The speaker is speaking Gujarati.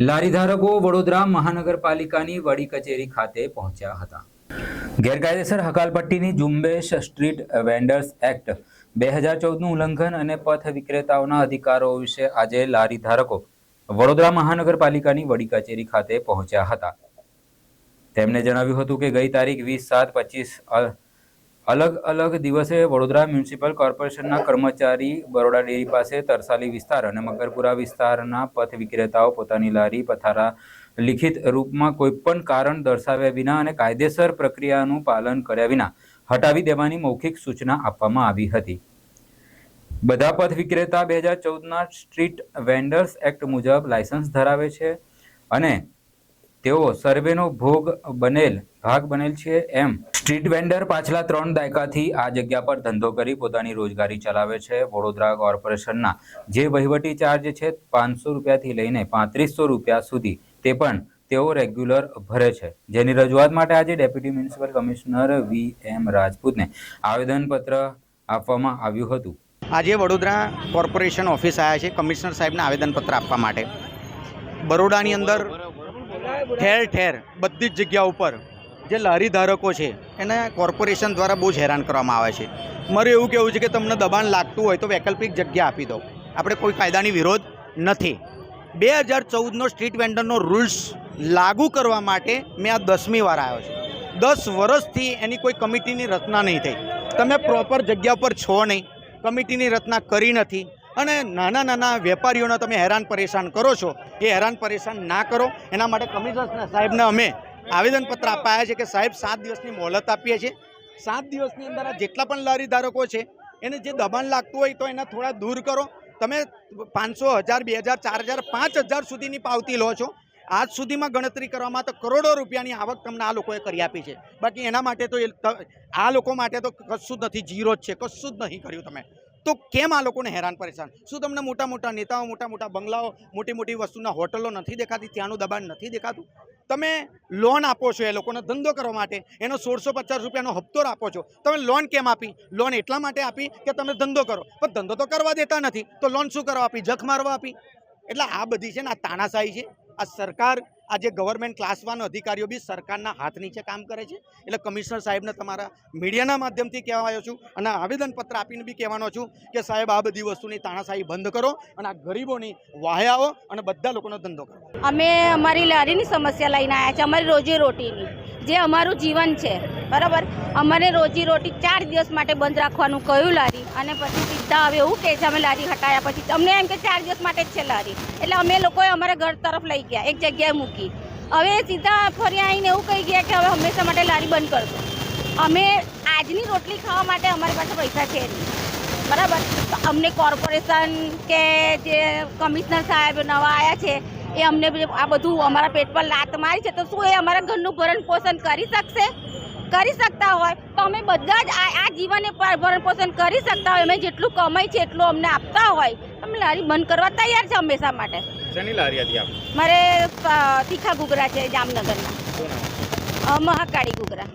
લારી વડોદરા મહાનગરપાલિકાની વડી કચેરી ખાતે પહોંચ્યા હતા. ગેરકાયદેસર હકાલપટ્ટીની ઝુંબેશ સ્ટ્રીટ વેન્ડર્સ એક્ટ બે હજાર ચૌદનું ઉલ્લંઘન અને પથ વિક્રેતાઓના અધિકારો વિશે આજે લારી ધારકો વડોદરા મહાનગરપાલિકાની વડી કચેરી ખાતે પહોંચ્યા હતા. તેમણે જણાવ્યું હતું કે ગઈ તારીખ વીસ સાત પચીસ અલગ અલગ દિવસે વડોદરા મ્યુનિસિપલ કોર્પોરેશનના કર્મચારી બરોડા ડેરી પાસે તરસાલી વિસ્તાર અને મકરપુરા વિસ્તારના પથ વિક્રેતાઓ પોતાની લારી, પથારા લિખિત રૂપમાં કોઈપણ કારણ દર્શાવ્યા વિના અને કાયદેસર પ્રક્રિયાનું પાલન કર્યા વિના હટાવી દેવાની મૌખિક સૂચના આપવામાં આવી હતી. બધા પથ વિક્રેતા બે હજાર ચૌદના સ્ટ્રીટ વેન્ડર્સ એક્ટ મુજબ લાયસન્સ ધરાવે છે અને તેઓ સર્વેનો ભોગ બનેલ, ભાગ બનેલ છે એમ. સ્ટ્રીટ વેન્ડર પાછલા ત્રણ દાયકાથી આ જગ્યા પર ધંધો કરી પોતાની રોજગારી ચલાવે છે. વડોદરા કોર્પોરેશનના જે વહીવટી ચાર્જ છે પાંચસો રૂપિયાથી લઈને પાંત્રીસો રૂપિયા સુધી તે પણ તેઓ રેગ્યુલર ભરે છે. જેની રજૂઆત માટે આજે deputy municipal commissioner V M રાજપૂતને આવેદનપત્ર આપવામાં આવ્યું હતું. આજે વડોદરા કોર્પોરેશન ઓફિસ આવ્યા છે. કમિશનર સાહેબને આવેદનપત્ર આપવા માટે. બરોડાની અંદર ઠેર ઠેર, બધી જ જગ્યા ઉપર જે લારી ધારકો છે, એને કોર્પોરેશન દ્વારા બહુ જ હેરાન કરવામાં આવે છે. મારું એવું કહેવું છે કે તમને દબાણ લાગતું હોય તો વૈકલ્પિક જગ્યા આપી દો. આપણે કોઈ કાયદાની વિરોધ નથી. બે હજાર ચૌદનો સ્ટ્રીટ વેન્ડરનો રૂલ્સ લાગુ કરવા માટે મેં આ દસમી વાર આવ્યો છું. દસ વર્ષથી એની કોઈ કમિટીની રચના નહીં થઈ. તમે પ્રોપર જગ્યા પર છો નહીં. કમિટીની રચના કરી નથી. અને નાના નાના વેપારીઓને તમે હેરાન પરેશાન કરો છો, એ હેરાન પરેશાન ના કરો. એના માટે કમિશનર સાહેબને અમે આવેદનપત્ર અપાયા છે કે સાહેબ સાત દિવસની મોહલત આપીએ છીએ. સાત દિવસની અંદર જેટલા પણ લારી ધારકો છે, એને જે દબાણ લાગતું હોય તો એના થોડા દૂર કરો. તમે પાંચસો હજાર, બે હજાર, ચાર હજાર, પાંચ હજાર સુધીની પાવતી લો છો. આજ સુધીમાં ગણતરી કરવામાં તો કરોડો રૂપિયાની આવક તમને આ લોકોએ કરી આપી છે. બાકી એના માટે તો આ લોકો માટે તો કશું જ નથી જીરો જ છે, કશું જ નહીં કર્યું તમે. તો કેમ આ લોકોને હેરાન પરેશાન શું તમને મોટા મોટા નેતાઓ, મોટા મોટા બંગલાઓ, મોટી મોટી વસ્તુના હોટલો નથી દેખાતી, ત્યાંનું દબાણ નથી દેખાતું? તમે લોન આપો છો એ લોકોને ધંધો કરવા માટે, એનો સોળસો પચાસ રૂપિયાનો હપ્તો આપો છો. તમે લોન કેમ આપી? લોન એટલા માટે આપી કે તમે ધંધો કરો. પણ ધંધો તો કરવા દેતા નથી. તો લોન શું કરવા આપી? જખ મારવા આપી? એટલે આ બધી છે ને, આ તાનાશાહી છે. આ સરકાર આજે ગવર્મેન્ટ ક્લાસ અધિકારીઓ બી સરકારના હાથ નીચે કામ કરે છે, એટલે કમિશનર સાહેબને તમારા મીડિયાના માધ્યમથી કહેવા આવ્યો છું અને આવેદનપત્ર આપીને બી કહેવાનો છું કે સાહેબ, આ બધી વસ્તુની તાણાશાહી બંધ કરો અને આ ગરીબોની વાહે અને બધા લોકોનો ધંધો કરો. અમે અમારી લારીની સમસ્યા લઈને આવ્યા છે અમારી રોજી રોટીની, જે અમારું જીવન છે બરાબર? અમારે રોજી રોટી ચાર દિવસ માટે બંધ રાખવાનું કહ્યું લારી. અને પછી સીધા હવે એવું કહે છે, અમે લારી હટાયા પછી. અમને એમ કે ચાર દિવસ માટે જ છે લારી. એટલે અમે લોકોએ અમારા ઘર તરફ લઈ ગયા, એક જગ્યાએ મૂકી. હવે સીધા ફરી આવીને એવું કહી ગયા કે, હવે હંમેશા માટે લારી બંધ કરશો અમે આજની રોટલી ખાવા માટે અમારી પાસે પૈસા છે નહીં. બરાબર? અમને કોર્પોરેશન કે જે કમિશનર સાહેબ નવા આવ્યા છે, એ અમને આ બધું અમારા પેટ પર લાત મારી છે, તો શું એ અમારા ઘરનું ભરણ પોષણ કરી શકશે? કરી શકતા હોય તો અમે બધા જ આ જીવને ભરણ પોષણ કરી શકતા હોય. અમે જેટલું કમાઈ છે એટલું અમને આપતા હોય. અમે લારી બંધ કરવા તૈયાર છે હંમેશા માટે. શેની લારી હતી આપ? મારે તીખા ગુગરા છે જામનગરના મહાકાળી ઘૂઘરા.